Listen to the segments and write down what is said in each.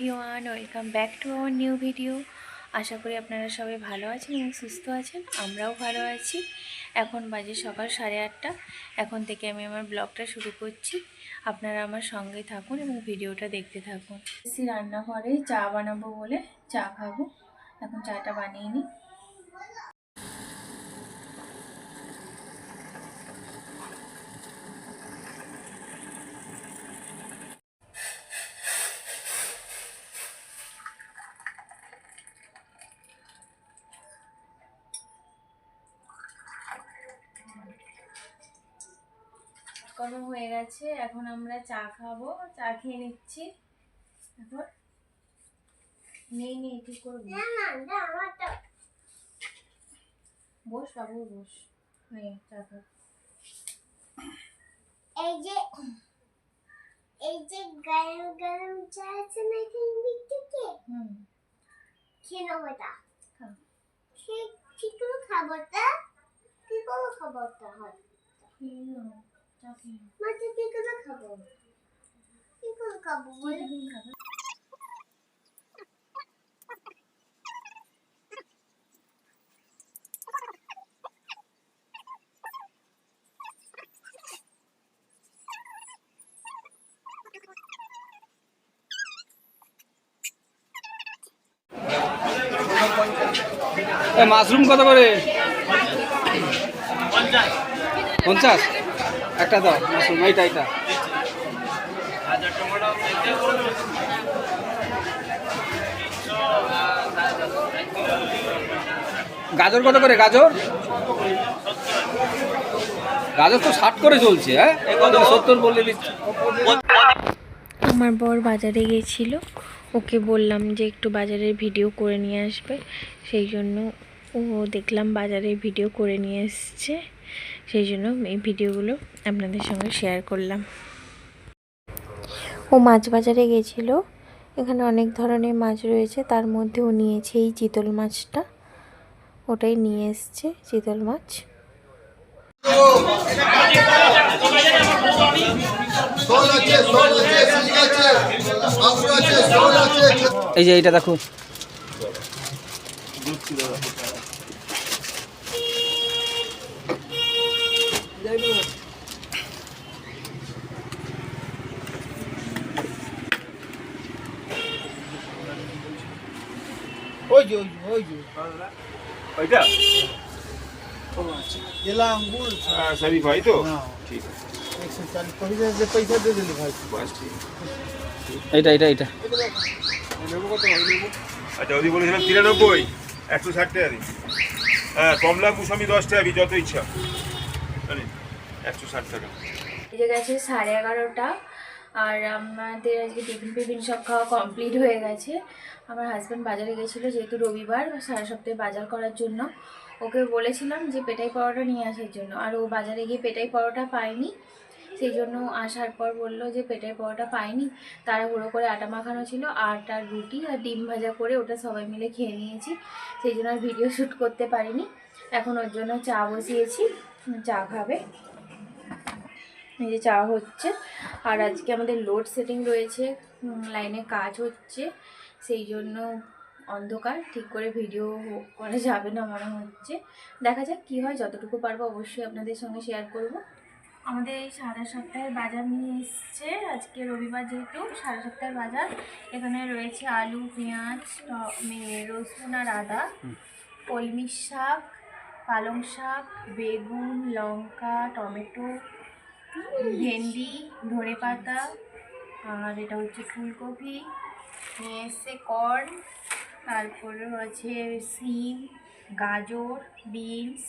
Everyone welcome back to our new video আশা করি আপনারা সবাই ভালো আছেন এবং সুস্থ আছেন, আমরাও ভালো আছি। এখন বাজে সকাল সাড়ে আটটা। এখন থেকে আমি আমার ব্লগটা শুরু করছি। আপনারা আমার সঙ্গে থাকুন এবং ভিডিওটা দেখতে থাকুন। রান্নাঘরে চা বানাবো বলে চা খাব। এখন চাটা বানিয়ে নিই। গরম হয়ে গেছে এখন আমরা চা খাব। চা খেয়ে নিচ্ছি। এখন নেই নেই ঠিক করব? বস বাবু বস। হয়ে চা খা। এই যে এই যে গরম গরম চা আছে না এখানে হুম। খেয়ে নেব এটা। খা। খেয়ে কি করে খাব তা। কি করে খাব তা হয়। খেয়ে নাও, চা খেয়ে নাও। মাঝে কি করে খাব কি করে খাব? বল টিফিন মাশরুম কত করে? পঞ্চাশ। একটা দাও মাশরুম এইটা এইটা। গাজর কত করে, গাজর? গাজর তো ষাট করে চলছে হ্যাঁ? সত্তর বলে দিচ্ছে। আমার বর বাজারে গিয়েছিল, ওকে বললাম যে একটু বাজারের ভিডিও করে নিয়ে আসবে, সেই জন্য ও দেখলাম বাজারের ভিডিও করে নিয়ে এসছে। সেই জন্য এই ভিডিওগুলো আপনাদের সঙ্গে শেয়ার করলাম। ও মাছ বাজারে গেছিল। এখানে অনেক ধরনের মাছ রয়েছে। তার মধ্যে ও নিয়েছে এই চিতল মাছটা। ওটাই নিয়ে এসছে চিতল মাছ। এই যে এইটা দেখো। ওই যে ওই যে ওইটা? এলা আঙ্গুর হ্যাঁ সারি ভাই তো? ঠিক আছে। একশো চালিশ পয়সা যে পয়সা দিয়ে দিলি ভাই। বাস ঠিক। এইটা এইটা এইটা। আচ্ছা ওদি বলেছিলাম তিরানব্বই একশো ষাট টাকা দিন। হ্যাঁ কমলা মুসামি দশ টাকা যত ইচ্ছা। একশো ষাট টাকা। গেছে সাড়ে এগারোটা। আর আমাদের আজকে টিফিন ফিফিন সব খাওয়া কমপ্লিট হয়ে গেছে। আমার হাজব্যান্ড বাজারে গেছিল যেহেতু রবিবার, সারা সপ্তাহে বাজার করার জন্য। ওকে বলেছিলাম যে পেটাই পরোটা নিয়ে আসার জন্য। আর ও বাজারে গিয়ে পেটাই পরোটা পায়নি। সেই জন্য আসার পর বলল যে পেটাই পরোটা পাইনি তাড়াহুড়ো করে আটা মাখানো ছিল, আটা, রুটি আর ডিম ভাজা করে ওটা সবাই মিলে খেয়ে নিয়েছি। সেই জন্য আর ভিডিও শ্যুট করতে পারিনি। এখন ওর জন্য চা বসিয়েছি। চা খাবে। এই যে চা হচ্ছে। আর আজকে আমাদের লোড সেটিং রয়েছে। লাইনে কাজ হচ্ছে। সেই জন্য অন্ধকার। ঠিক করে ভিডিও করা যাবে না মনে হচ্ছে। দেখা যাক কী হয়। যতটুকু পারব অবশ্যই আপনাদের সঙ্গে শেয়ার করব। আমাদের এই সারা সপ্তাহের বাজার নিয়ে এসছে। আজকে রবিবার যেহেতু সারা সপ্তাহের বাজার। এখানে রয়েছে আলু পেঁয়াজ রসুন আর আদা। কলমি শাক পালং শাক বেগুন লঙ্কা টমেটো ভেন্ডি ধনে পাতা আর এটা হচ্ছে ফুলকপি নিয়ে এসছে কর্ন তারপরে হচ্ছে সিম গাজর বিনস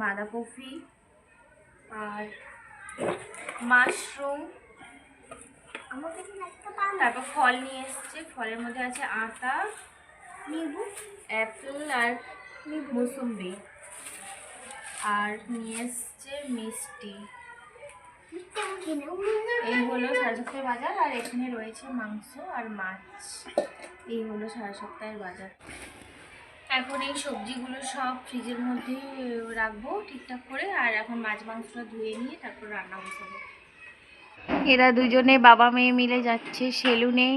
বাঁধাকপি আর মাশরুম। তারপর ফল নিয়ে এসছে ফলের মধ্যে আছে আতা নিবু অ্যাপেল আর মুসুম্বি। আর নিয়ে এসছে মিষ্টি। এই হলো সাড়ে সপ্তাহের বাজার, আর এখানে রয়েছে মাংস আর মাছ। এই হলো সাড়ে সপ্তাহের বাজার। এখন এই সবজিগুলো সব ফ্রিজের মধ্যে রাখব ঠিকঠাক করে, আর এখন মাছ মাংসটা ধুয়ে নিয়ে তারপর রান্না বসাবো। এরা দুজনে বাবা মেয়ে মিলে যাচ্ছে সেলুনে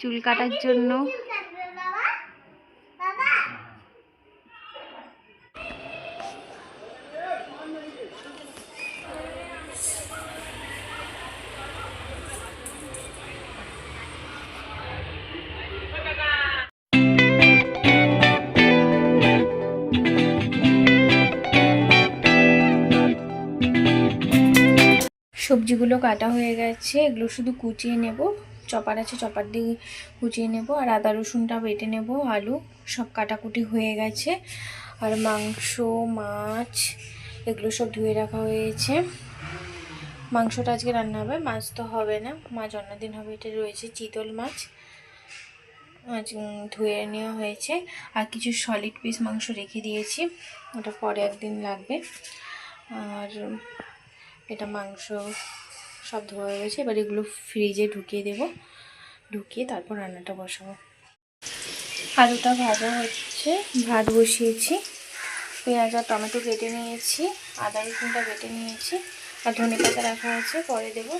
চুল কাটার জন্য। সবজিগুলো কাটা হয়ে গেছে, এগুলো শুধু কুচিয়ে নেব। চপার আছে চপার দিয়ে কুচিয়ে নেব আর আদা রসুনটা বেটে নেব, আলু সব কাটাকুটি হয়ে গেছে। আর মাংস, মাছ এগুলো সব ধুয়ে রাখা হয়েছে। মাংসটা আজকে রান্না হবে, মাছ তো হবে না মা জন্মদিন হবে, এটা রয়েছে চিতল মাছ। আজ ধুয়ে নেওয়া হয়েছে। আর কিছু সলিড পিস মাংস রেখে দিয়েছি, ওটা পরে একদিন লাগবে। আর এটা মাংস সব ধোয়া হয়ে গেছে। এবার এগুলো ফ্রিজে ঢুকিয়ে দেব। ঢুকিয়ে তারপর রান্নাটা বসাবো। আলুটা ভাজা হচ্ছে। ভাত বসিয়েছি। পেঁয়াজ আর টমেটো কেটে নিয়েছি। আদা রসুনটা কেটে নিয়েছি। আর ধনে পাতা রাখা আছে। পরে দেবো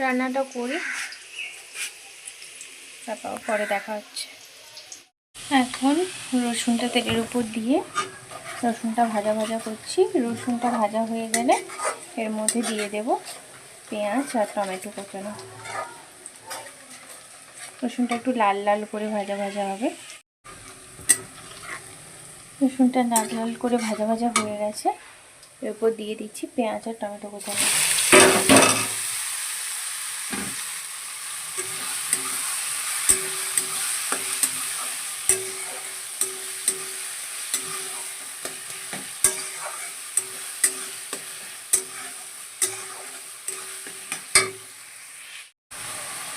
রান্নাটা করি। তারপর পরে দেখা হচ্ছে। এখন রসুনটা তেলের উপর দিয়ে রসুনটা ভাজা ভাজা করছি। রসুনটা ভাজা হয়ে গেলে এর মধ্যে দিয়ে দেব পেঁয়াজ আর টমেটো কুচানো। রসুনটা একটু লাল লাল করে ভাজা ভাজা হবে। রসুনটা লাল লাল করে ভাজা ভাজা হয়ে গেছে। এরপর দিয়ে দিচ্ছি পেঁয়াজ আর টমেটো কুচানো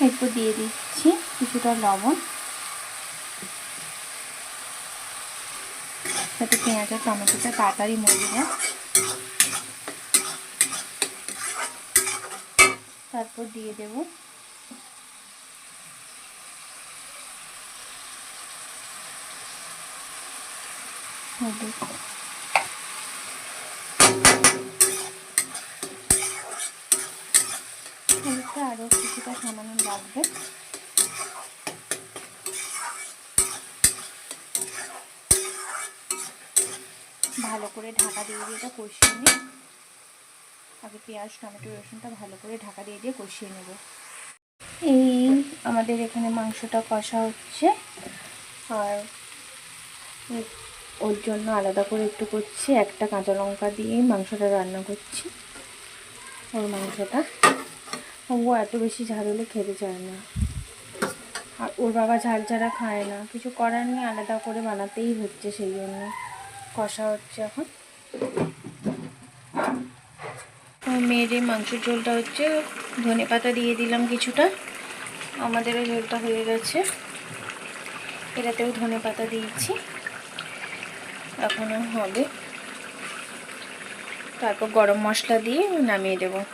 এরপর দিয়ে দিচ্ছি কিছুটা লবণ। যাতে পেঁয়াজ আর টমেটোটা তাড়াতাড়ি মরে যায়। তারপর দিয়ে দেব হলুদ। হলুদটা আরও কিছুটা সামান্য লাগবে। ভালো করে ঢাকা দিয়ে দিয়ে এটা কষিয়ে নিই। আগে পেঁয়াজ, টমেটো, রসুনটা ভালো করে ঢাকা দিয়ে দিয়ে কষিয়ে নেব। এই আমাদের এখানে মাংসটা কষা হচ্ছে। আর ওর জন্য আলাদা করে একটু করছি। একটা কাঁচা লঙ্কা দিয়ে মাংসটা রান্না করছি। ওর মাংসটা। ও এত বেশি ঝাল হলে খেতে চায় না। আর ওর বাবা ঝাল ছাড়া খায় না। কিছু করার নেই, আলাদা করে বানাতেই হচ্ছে সেই জন্য। কষা হচ্ছে এখন। মেয়ের এই মাংসের ঝোলটা হচ্ছে, ধনে পাতা দিয়ে দিলাম কিছুটা। আমাদেরও ঝোলটা হয়ে গেছে। এটাতেও ধনে পাতা দিয়েছি। এখনও হবে। তারপর গরম মশলা দিয়ে নামিয়ে দেবো।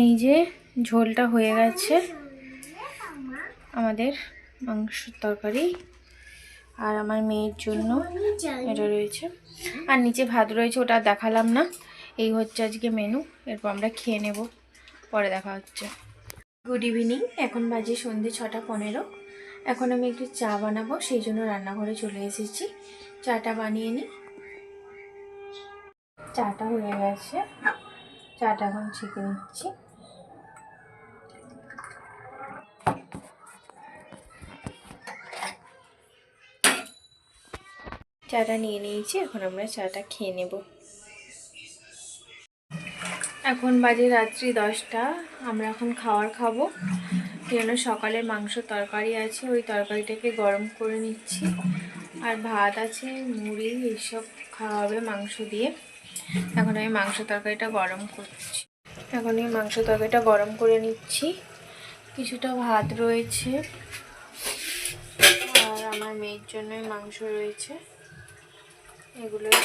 এই যে ঝোলটা হয়ে গেছে। আমাদের মাংসের তরকারি আর আমার মেয়ের জন্য এটা রয়েছে। আর নিচে ভাত রয়েছে, ওটা দেখালাম না। এই হচ্ছে আজকে মেনু এরপর আমরা খেয়ে নেব, পরে দেখা হচ্ছে। গুড ইভিনিং এখন বাজে সন্ধে ছটা পনেরো। এখন আমি একটু চা বানাবো, সেই জন্য রান্নাঘরে চলে এসেছি। চাটা বানিয়ে নিই চাটা হয়ে গেছে। চাটা এখন ছেঁকে নিচ্ছি। চাটা নিয়ে নিয়েছি, এখন আমরা চাটা খেয়ে নেব। এখন বাজে রাত্রি দশটা, আমরা এখন খাবার খাব। এই সকালের সকালে মাংস তরকারি আছে, ওই তরকারিটাকে গরম করে নিচ্ছি। আর ভাত আছে, মুড়ি, এইসব খাওয়া হবে মাংস দিয়ে। এখন আমি মাংস তরকারিটা গরম করছি। এখন এই মাংস তরকারিটা গরম করে নিচ্ছি। কিছুটা ভাত রয়েছে। আর আমার মেয়ের জন্য মাংস রয়েছে। এগুলোই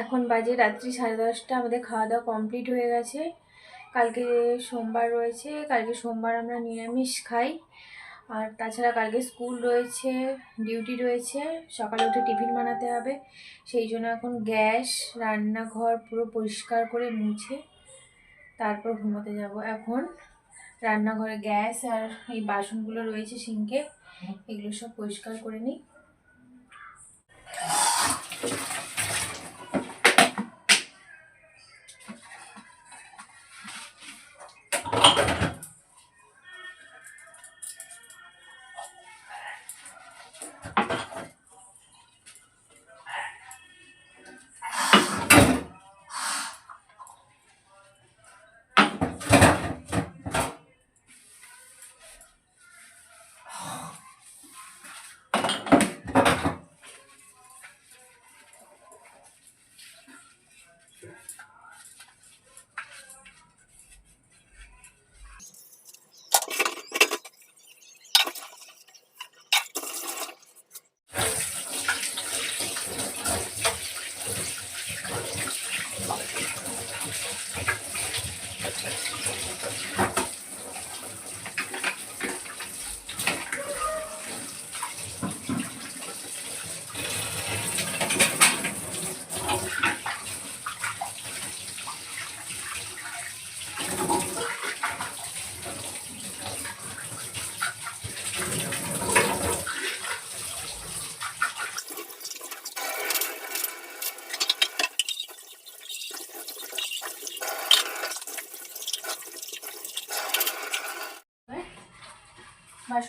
এখন বাজে রাত্রি সাড়ে দশটা, আমাদের খাওয়া দাওয়া কমপ্লিট হয়ে গেছে। কালকে সোমবার রয়েছে, কালকে সোমবার আমরা নিরামিষ খাই। আর তাছাড়া কালকে স্কুল রয়েছে, ডিউটি রয়েছে, সকালে উঠে টিফিন বানাতে হবে। সেই জন্য এখন গ্যাস, রান্নাঘর পুরো পরিষ্কার করে মুছে তারপর ঘুমোতে যাব। এখন রান্নাঘরে গ্যাস আর এই বাসনগুলো রয়েছে সিঙ্কে, এগুলো সব পরিষ্কার করে নিই।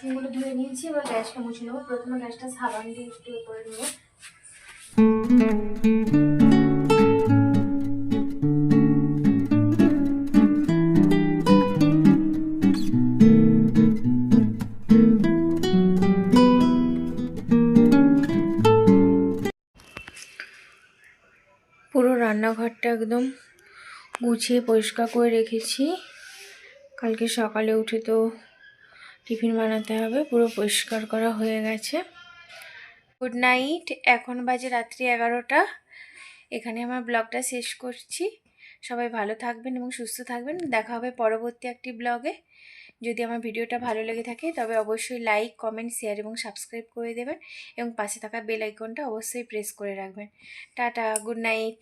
বাসনগুলো ধুয়ে নিয়েছি, এবার গ্যাসটা মুছে নেব। প্রথমে গ্যাসটা সাবান দিয়ে একটু করে নেব পুরো রান্নাঘরটা একদম গুছিয়ে পরিষ্কার করে রেখেছি। কালকে সকালে উঠে তো টিফিন বানাতে হবে, পুরো পরিষ্কার করা হয়ে গেছে। গুড নাইট এখন বাজে রাত্রি এগারোটা। এখানে আমার ব্লগটা শেষ করছি। সবাই ভালো থাকবেন এবং সুস্থ থাকবেন। দেখা হবে পরবর্তী একটি ব্লগে। যদি আমার ভিডিওটা ভালো লেগে থাকে, তবে অবশ্যই লাইক কমেন্ট শেয়ার এবং সাবস্ক্রাইব করে দেবেন। এবং পাশে থাকা বেল আইকনটা অবশ্যই প্রেস করে রাখবেন। Tata good night